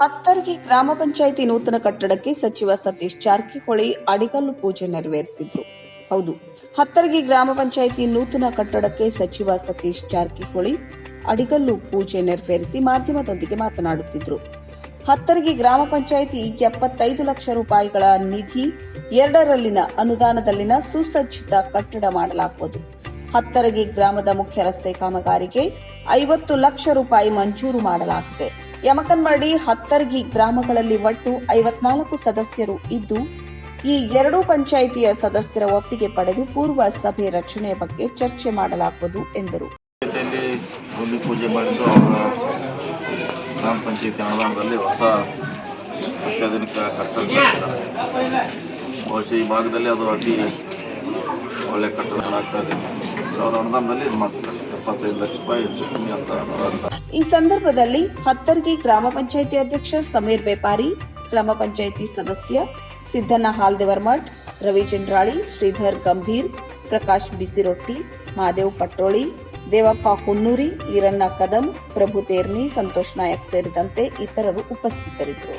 ಹತ್ತರ್ಗಿ ಗ್ರಾಮ ಪಂಚಾಯಿತಿ ನೂತನ ಕಟ್ಟಡಕ್ಕೆ ಸಚಿವ ಸತೀಶ್ ಜಾರಕಿಹೊಳಿ ಅಡಿಗಲ್ಲು ಪೂಜೆ ನೆರವೇರಿಸಿದ್ರು. ಹೌದು, ಹತ್ತರಗಿ ಗ್ರಾಮ ಪಂಚಾಯಿತಿ ನೂತನ ಕಟ್ಟಡಕ್ಕೆ ಸಚಿವ ಸತೀಶ್ ಜಾರಕಿಹೊಳಿ ಅಡಿಗಲ್ಲು ಪೂಜೆ ನೆರವೇರಿಸಿ ಮಾಧ್ಯಮದೊಂದಿಗೆ ಮಾತನಾಡುತ್ತಿದ್ರು. ಹತ್ತರಗಿ ಗ್ರಾಮ ಪಂಚಾಯಿತಿ ಎಪ್ಪತ್ತೈದು ಲಕ್ಷ ರೂಪಾಯಿಗಳ ನಿಧಿ ಎರಡರಲ್ಲಿನ ಅನುದಾನದಲ್ಲಿನ ಸುಸಜ್ಜಿತ ಕಟ್ಟಡ ಮಾಡಲಾಗುವುದು. ಹತ್ತರಗಿ ಗ್ರಾಮದ ಮುಖ್ಯ ರಸ್ತೆ ಕಾಮಗಾರಿಗೆ ಐವತ್ತು ಲಕ್ಷ ರೂಪಾಯಿ ಮಂಜೂರು ಮಾಡಲಾಗಿದೆ. ಯಮಕನ್ಮಡಿ ಹತ್ತರ್ಗಿ ಗ್ರಾಮಗಳಲ್ಲಿ ಒಟ್ಟು ಐವತ್ನಾಲ್ಕು ಸದಸ್ಯರು ಇದ್ದು, ಈ ಎರಡೂ ಪಂಚಾಯಿತಿಯ ಸದಸ್ಯರ ಒಪ್ಪಿಗೆ ಪಡೆದು ಪೂರ್ವ ಸಭೆ ರಚನೆಯ ಬಗ್ಗೆ ಚರ್ಚೆ ಮಾಡಲಾಗುವುದು ಎಂದರು. ಭೂಮಿ ಪೂಜೆ ಮಾಡಿದ್ದು ಅವರ ಗ್ರಾಮ ಪಂಚಾಯತಿ ಅನುದಾನದಲ್ಲಿ ಹೊಸ ಅತ್ಯಾಧುನಿಕ ಕಟ್ಟಡ ಬಹುಶಃ ಈ ಭಾಗದಲ್ಲಿ ಅದು ಅತಿ ಒಳ್ಳೆ ಕಟ್ಟಡ ಈ ಸಂದರ್ಭದಲ್ಲಿ ಹತ್ತರ್ಗಿ ಗ್ರಾಮ ಪಂಚಾಯಿತಿ ಅಧ್ಯಕ್ಷ ಸಮೀರ್ ಬೇಪಾರಿ, ಗ್ರಾಮ ಪಂಚಾಯಿತಿ ಸದಸ್ಯ ಸಿದ್ದನ ಹಾಲ್ದೇವರ್ಮಠ್, ರವಿ ಚಂದ್ರಾಳಿ, ಶ್ರೀಧರ್ ಗಂಭೀರ್, ಪ್ರಕಾಶ್ ಬಿಸಿರೊಟ್ಟಿ ಮಹಾದೇವ್ ಪಟ್ರೋಳಿ, ದೇವಪ್ಪ ಹುನ್ನೂರಿ, ಈರಣ್ಣ ಕದಂ ಪ್ರಭು ತೇರ್ನಿ, ಸಂತೋಷ್ ನಾಯಕ್ ಸೇರಿದಂತೆ ಇತರರು ಉಪಸ್ಥಿತರಿದ್ದರು.